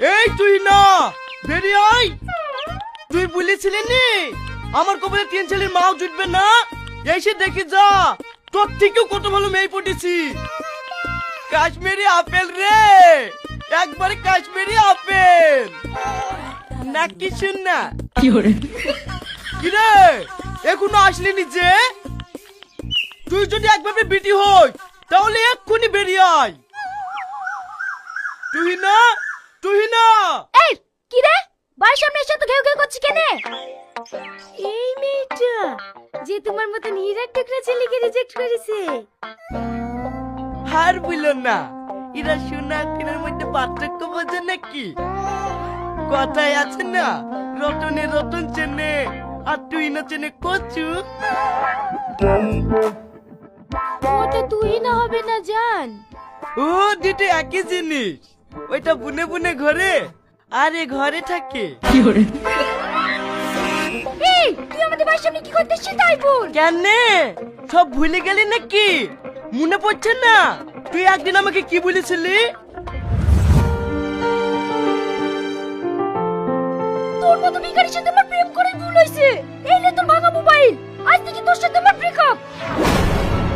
এই তুই না বেরিয়ে আয়। তুই বলেছিলি নি আমার কপালে তিন ছেলের মাও জুটবে না? এসে দেখি যা তোর থেকেও কত ভালো মেয়ে পটেছি কাশ্মীরি আপেল রে একবারে কাশ্মীরি আপেল। না কিছু না। কি রে এখনও আসলি নি যে? তুই যদি একবারে বিটি হই তাহলে এক্ষুনি বেরিয়ে আয়। তুই না তুই না! এই কি রে? বাড়ির সামনে এসে তো ঘেউ ঘেউ করছি কেনে? এই মেয়েটা যে তোমার মতন হীরার টুকরা ছেলেকে রিজেক্ট করেছে। হার বলল না। এরা সোনা কিনার মধ্যে পার্থক্য বোঝে নাকি? কথায় আছে না রতনে রতন চেনে আর তুই না চেনে কচু। ওটা তুই না হবে না জান। ও দুটো একই জিনিস। ওইটা বুনে বুনে ঘরে। আরে ঘরে থাকে। এই তুই আমাদের বাড়ির সামনে কি করতে তাই বল কেন? সব ভুলে গেলি নাকি? মনে পড়ছে না? তুই একদিন আমাকে কি বলেছিলি? তোর মতো ভিখারির সাথে আমার প্রেম করে ভুল হয়েছে। এই নে তোর ভাঙা মোবাইল। আজ থেকে তোর সাথে আমার ব্রেকআপ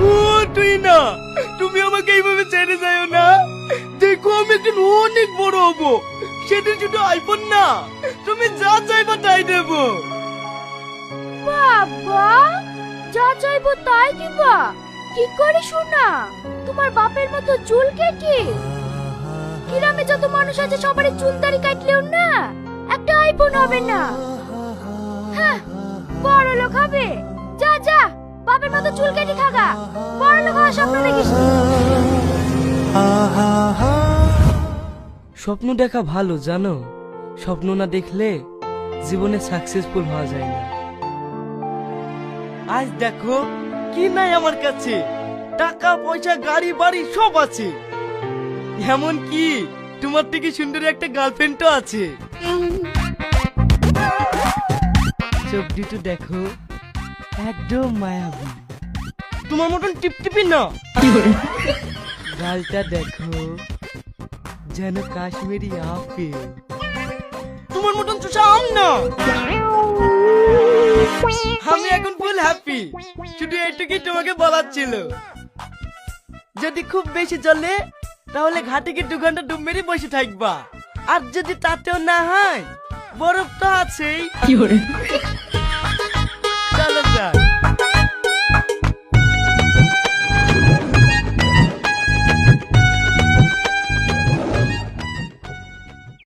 ও তুই না। তুমি আমাকে এইভাবে ছেড়ে যাও না। অনেক বড় হব সেদিন শুধু আইফোন না তুমি যা চাইবা তাই দেবো বাবা যা চাইব তাই দিবা কি করে শোনা তোমার বাপের মতো চুল কেটে গ্রামে যত মানুষ আছে সবারই চুল দাড়ি কাটলেও না একটা আইফোন হবে না হ্যাঁ বড় লোক হবে যা যা বাপের মতো চুল কেটে খাগা বড় লোক হওয়ার স্বপ্ন দেখিস নি। স্বপ্ন দেখা ভালো জানো? স্বপ্ন না দেখলে জীবনে সাকসেসফুল হওয়া যায় না। আজ দেখো কি নাই আমার কাছে? টাকা পয়সা গাড়ি বাড়ি সব আছে। এমন কি? তোমার থেকে সুন্দর একটা গার্লফ্রেন্ডও আছে। চোখ দুটো দেখো একদম মায়াবী। তোমার মতন টিপটিপি না? গালটা দেখো। যেন কাশ্মীরি আপেল। তোমার মতন চুষা আম না? আমি এখন ফুল হ্যাপি শুধু এইটুকুই তোমাকে বলার ছিল। যদি খুব বেশি জলে তাহলে ঘাটে গিয়ে দু ঘণ্টা ডুব মেরে বসে থাকবা। আর যদি তাতেও না হয় বরফ তো আছেই।